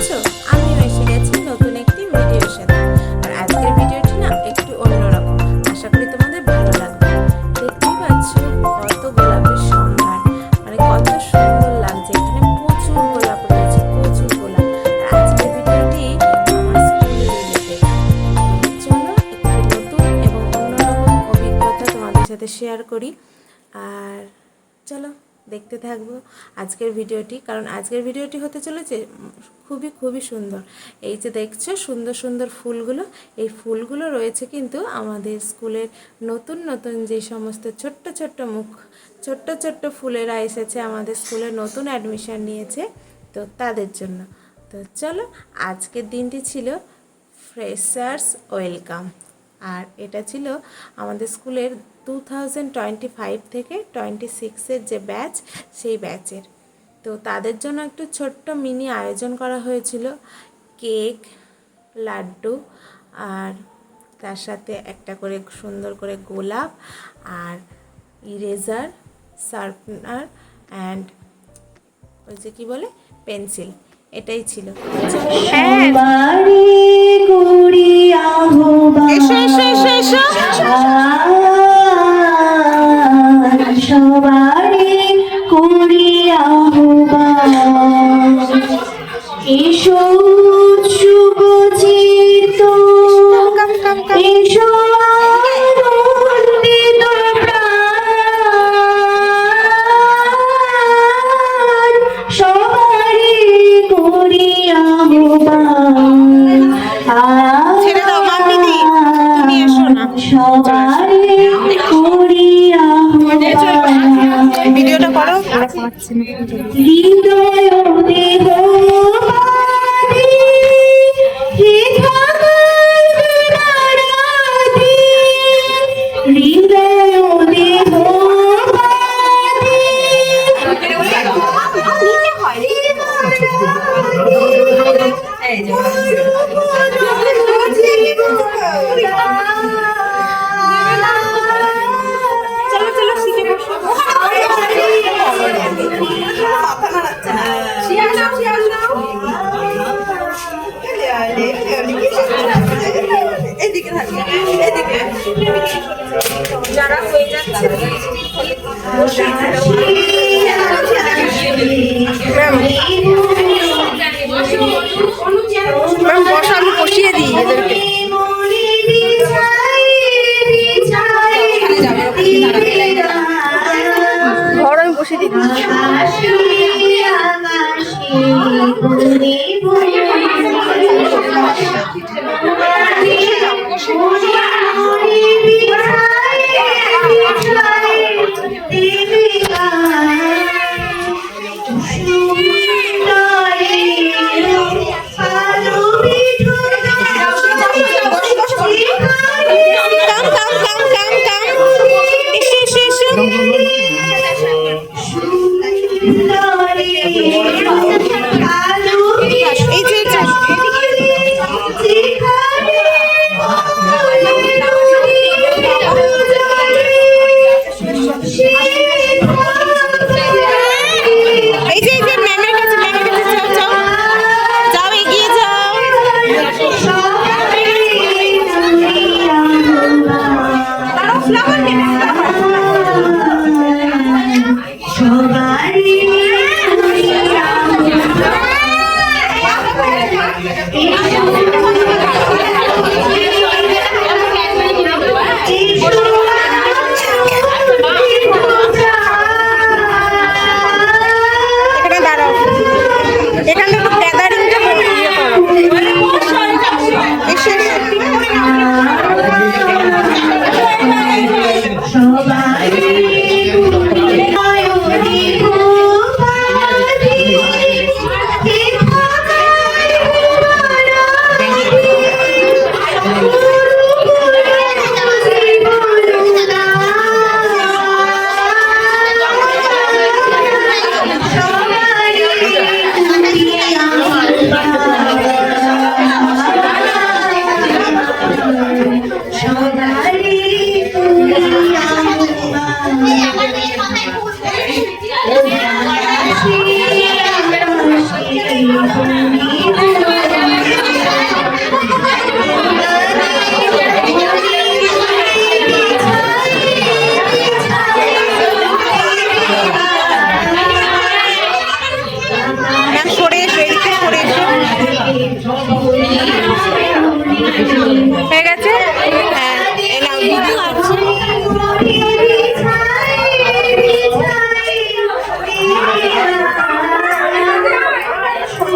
পাচ্ছো আমিও এসে গেছি নতুন একটি ভিডিওর সাথে। আর আজকের ভিডিওটি না একটু অন্যরকম। আশা করি তোমাদের ভালো লাগবে। দেখতেই পাচ্ছ কত গোলাপের সম্ভার। মানে কত সুন্দর লাগছে। এখানে প্রচুর গোলাপ রয়েছে, প্রচুর গোলাপ। আজকের ভিডিওটি চলো একটু নতুন এবং অন্যরকম অভিজ্ঞতা তোমাদের সাথে শেয়ার করি। দেখতে থাকব আজকের ভিডিওটি। কারণ আজকের ভিডিওটি হতে চলেছে খুবই খুবই সুন্দর। এই যে দেখছ সুন্দর সুন্দর ফুলগুলো, এই ফুলগুলো রয়েছে কিন্তু আমাদের স্কুলের নতুন নতুন যে সমস্ত ছোট্ট ছোট্ট মুখ, ছোট্ট ছোট্ট ফুলেরা এসেছে আমাদের স্কুলে নতুন অ্যাডমিশন নিয়েছে তো তাদের জন্য। তো চলো আজকের দিনটি ছিল ফ্রেশার্স ওয়েলকাম আর এটা ছিল আমাদের স্কুলের টু থাউজেন্ড টোয়েন্টি ফাইভ থেকে টোয়েন্টি সিক্সের যে ব্যাচ সেই ব্যাচের তো তাদের জন্য একটু ছোট্ট মিনি আয়োজন করা হয়েছিল। কেক, লাড্ডু আর তার সাথে একটা করে সুন্দর করে গোলাপ আর ইরেজার শার্পনার অ্যান্ড ওই যে কী বলে? পেন্সিল এটাই ছিল। আহ্বান এসো এসো এসো এসো। আর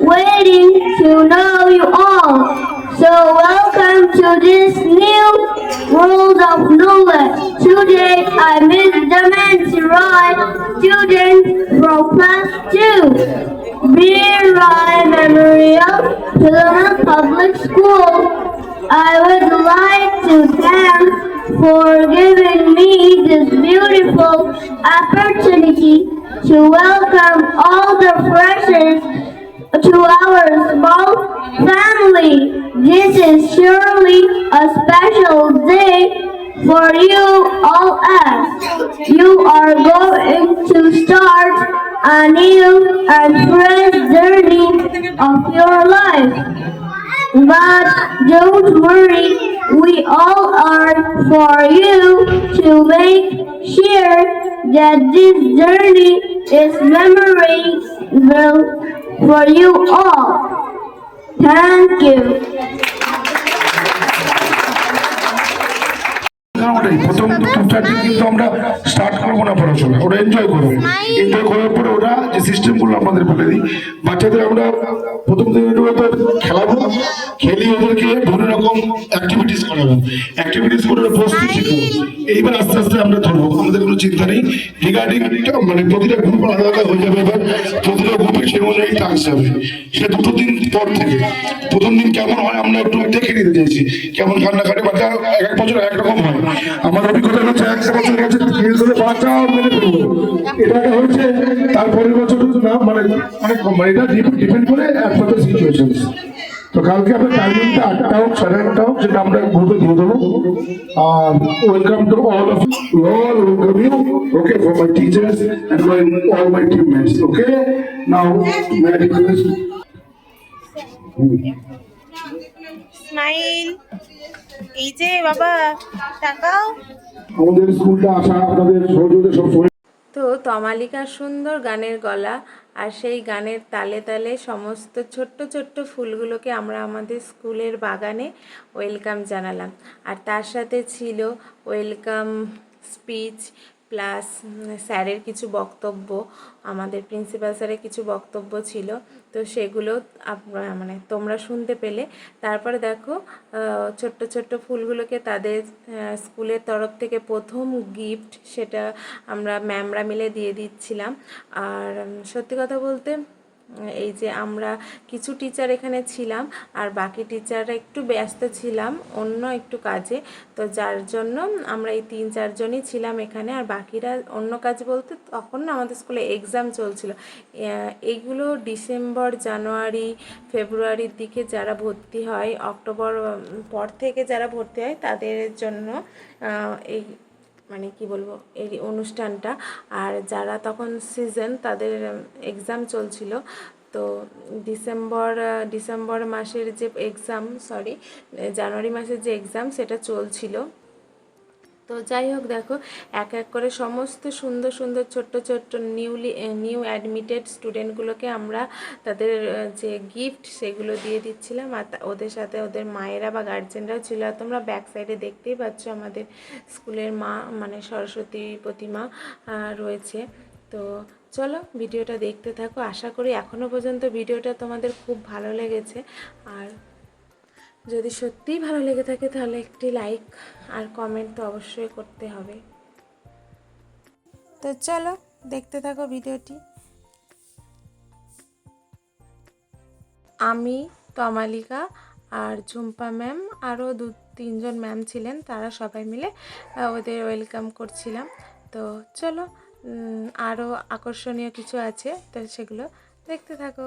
waiting to know you all. So welcome to this new world of knowledge. Today I meet Damanti Roy, student from class 2. Dear Roy Memorial Philadelphia Public School, I would like to thank for giving me this beautiful opportunity to welcome all the freshers to our small family. This is surely a special day for you all us. You are going to start a new and fresh journey of your life. But don't worry, we all are for you to make sure that this journey is memorable for you all. Thank you. প্রথম দু কিন্তু আমরা start করব না পড়াশোনা ওরা enjoy করব enjoy করার পরে ওরা যে সিস্টেমগুলো আমাদের বলে দিই বাচ্চাদের আমরা প্রথম দিন খেলাবো খেলি ওদেরকে বিভিন্ন রকম অ্যাক্টিভিটিস করাবো। অ্যাক্টিভিটিস করে প্রস্তুত শিখাবো। এইবার আস্তে আস্তে আমরা ধরবো আমাদের কোনো চিন্তা নেই। রিগার্ডিং মানে প্রতিটা গ্রুপ আলাদা আলাদা হয়ে যাবে এবার। প্রতিটা গ্রুপে সে অনুযায়ী টাস্ক যাবে সে দুটো দিন পর থেকে। প্রথম দিন কেমন হয় আমরা একটু দেখে নিতে চাইছি। কেমন কান্নাকাটি বাচ্চা এক এক বছর এক রকম হয়। আমার অভিজ্ঞতা হচ্ছে এক বছর গেছে বাচ্চা মেরে ফেলব এটা হচ্ছে তারপরের বছর না মানে অনেক কম মানে এটা ডিপেন্ড করে সিচুয়েশন তো কালকে আপনার টাইমিংটা আটটা হোক সাড়ে আটটা হোক সেটা আমরা গ্রুপে দিয়ে দেবো। আর welcome to all of all welcome you okay for my teachers and my all my teammates okay now may request smile এই যে বাবা তাকাও। আমাদের স্কুলটা আসা আপনাদের সহযোগিতা সব তো তমালিকার সুন্দর গানের গলা আর সেই গানের তালে তালে সমস্ত ছোট্ট ছোট্ট ফুলগুলোকে আমরা আমাদের স্কুলের বাগানে ওয়েলকাম জানালাম। আর তার সাথে ছিল ওয়েলকাম স্পিচ প্লাস স্যারের কিছু বক্তব্য, আমাদের প্রিন্সিপাল স্যারের কিছু বক্তব্য ছিল। তো সেগুলো মানে তোমরা শুনতে পেলে। তারপরে দেখো ছোট্ট ছোট্ট ফুলগুলোকে তাদের স্কুলের তরফ থেকে প্রথম গিফট সেটা আমরা ম্যামরা মিলে দিয়ে দিচ্ছিলাম। আর সত্যি কথা বলতে এই যে আমরা কিছু টিচার এখানে ছিলাম আর বাকি টিচাররা একটু ব্যস্ত ছিলাম, অন্য একটু কাজে। তো যার জন্য আমরা এই তিন চারজনই ছিলাম এখানে আর বাকিরা অন্য কাজ বলতে তখন আমাদের স্কুলে এক্সাম চলছিল। এইগুলো ডিসেম্বর, জানুয়ারি, ফেব্রুয়ারির দিকে যারা ভর্তি হয়, অক্টোবর পর থেকে যারা ভর্তি হয় তাদের জন্য এই মানে কি বলব, এই অনুষ্ঠানটা। আর যারা তখন সিজন তাদের এক্সাম চলছিল। তো ডিসেম্বর ডিসেম্বর মাসের যে এক্সাম সরি জানুয়ারি মাসের যে এক্সাম সেটা চলছিল। তো যাই হোক দেখো, এক এক করে সমস্ত সুন্দর সুন্দর ছোট্ট ছোট্ট নিউলি নিউ অ্যাডমিটেড স্টুডেন্টগুলোকে আমরা তাদের যে গিফট সেগুলো দিয়ে দিচ্ছিলাম। আর ওদের সাথে ওদের মায়েরা বা গার্জেনরাও ছিল। আর তোমরা ব্যাক সাইডে দেখতেই পাচ্ছ আমাদের স্কুলের মা মানে সরস্বতী প্রতিমা রয়েছে। তো চলো ভিডিওটা দেখতে থাকো। আশা করি এখনও পর্যন্ত ভিডিওটা তোমাদের খুব ভালো লেগেছে। আর যদি সত্যিই ভালো লেগে থাকে তাহলে একটি লাইক আর কমেন্ট তো অবশ্যই করতে হবে। তো চলো, দেখতে থাকো ভিডিওটি। আমি তমালিকা আর ঝুম্পা ম্যাম আরও দু তিনজন ম্যাম ছিলেন, তারা সবাই মিলে ওদের ওয়েলকাম করছিলাম। তো চলো আরও আকর্ষণীয় কিছু আছে, তো সেগুলো দেখতে থাকো।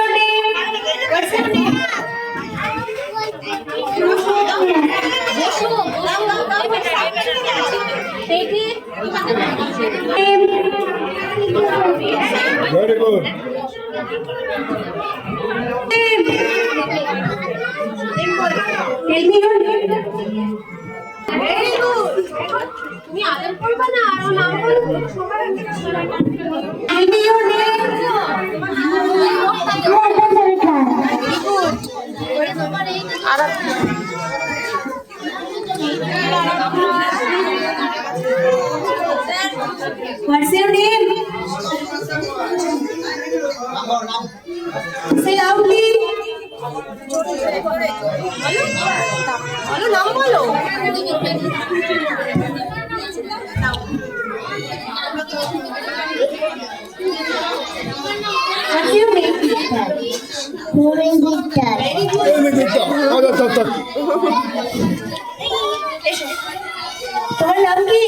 Tell me your name. Tell me your name. What's Name? আচ্ছা আচ্ছা তোমার নাম কি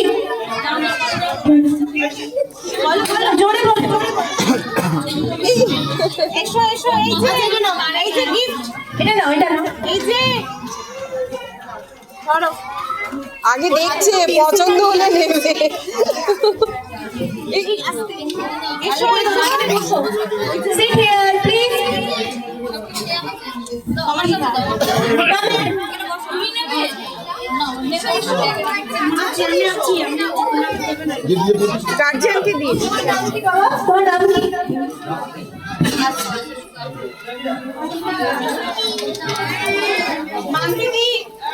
জোরে বলো এসো এসো এই যে gift, এটা নাও এটা নাও এই যে ধরো আগে দেখছে পছন্দ হলে নেবে. গার্জিয়ানকে মানকে দিন।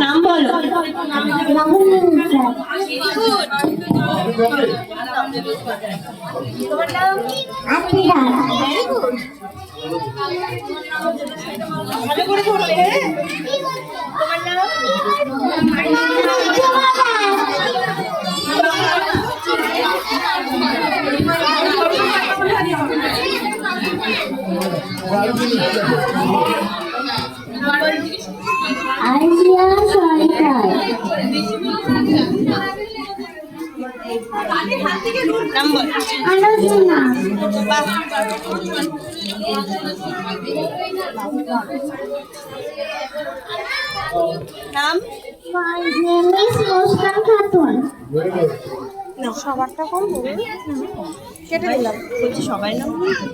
নাম বলো। নাম ভালো করে হ্যাঁ তোমার নাম আইজিয়া সরকার নাম্বার আলোচনা নাম? My name is Muskan Khatun সবারটা কম কেটে দিলাম। বলছি সবাই নাম বলছি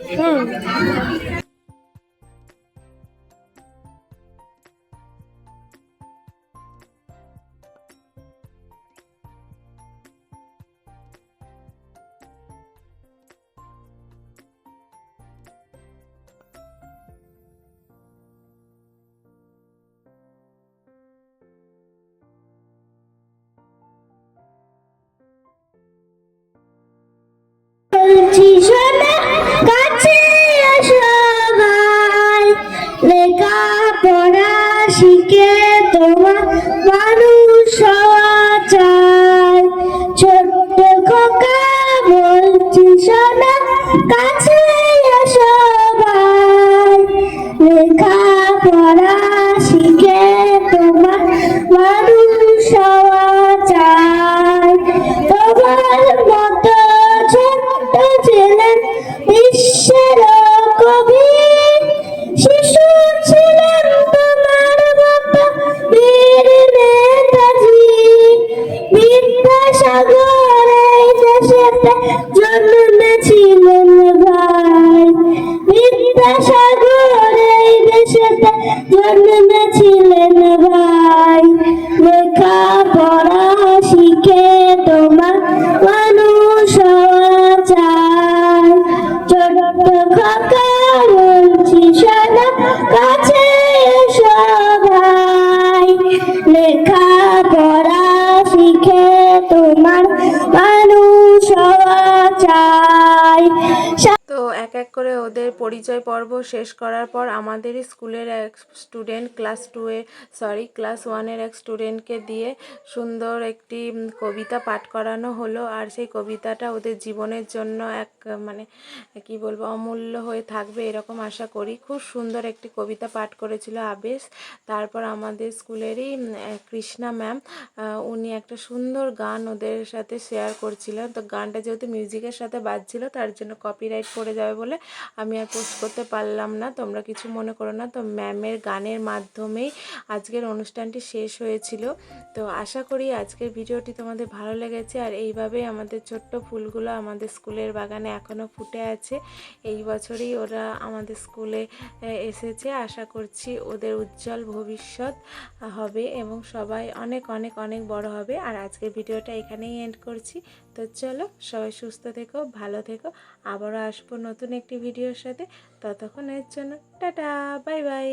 দেশেতে জন্মেছিলেন ভাই। বিদ্যাসাগর এই দেশেতে জন্মেছিলেন ভাই। লেখা এক এক করে ওদের পরিচয় পর্ব শেষ করার পর আমাদেরই স্কুলের এক স্টুডেন্ট ক্লাস টুয়ে সরি ক্লাস ওয়ানের এক স্টুডেন্টকে দিয়ে সুন্দর একটি কবিতা পাঠ করানো হলো। আর সেই কবিতাটা ওদের জীবনের জন্য এক মানে কি বলব, অমূল্য হয়ে থাকবে এরকম আশা করি। খুব সুন্দর একটি কবিতা পাঠ করেছিল আবেশ। তারপর আমাদের স্কুলেরই কৃষ্ণা ম্যাম উনি একটা সুন্দর গান ওদের সাথে শেয়ার করছিলেন তো গানটা যেহেতু মিউজিকের সাথে বাজছিল, তার জন্য কপিরাইট পড়ে যাবে বলে আমি আর পোস্ট করতে পারলাম না। তোমরা কিছু মনে করো না। তো ম্যামের গানের মাধ্যমেই আজকের অনুষ্ঠানটি শেষ হয়েছিল। তো আশা করি আজকের ভিডিওটি তোমাদের ভালো লেগেছে। আর এইভাবেই আমাদের ছোট্ট ফুলগুলো আমাদের স্কুলের বাগানে এখনও ফুটে আছে। এই বছরই ওরা আমাদের স্কুলে এসেছে। আশা করছি ওদের উজ্জ্বল ভবিষ্যৎ হবে এবং সবাই অনেক অনেক অনেক বড় হবে। আর আজকের ভিডিওটা এখানেই এন্ড করছি। তো চলো সবাই সুস্থ থেকো, ভালো থেকো। আবারও আসব নতুন একটি ভিডিওর সাথে। ততক্ষণের জন্য টাটা, বাই বাই।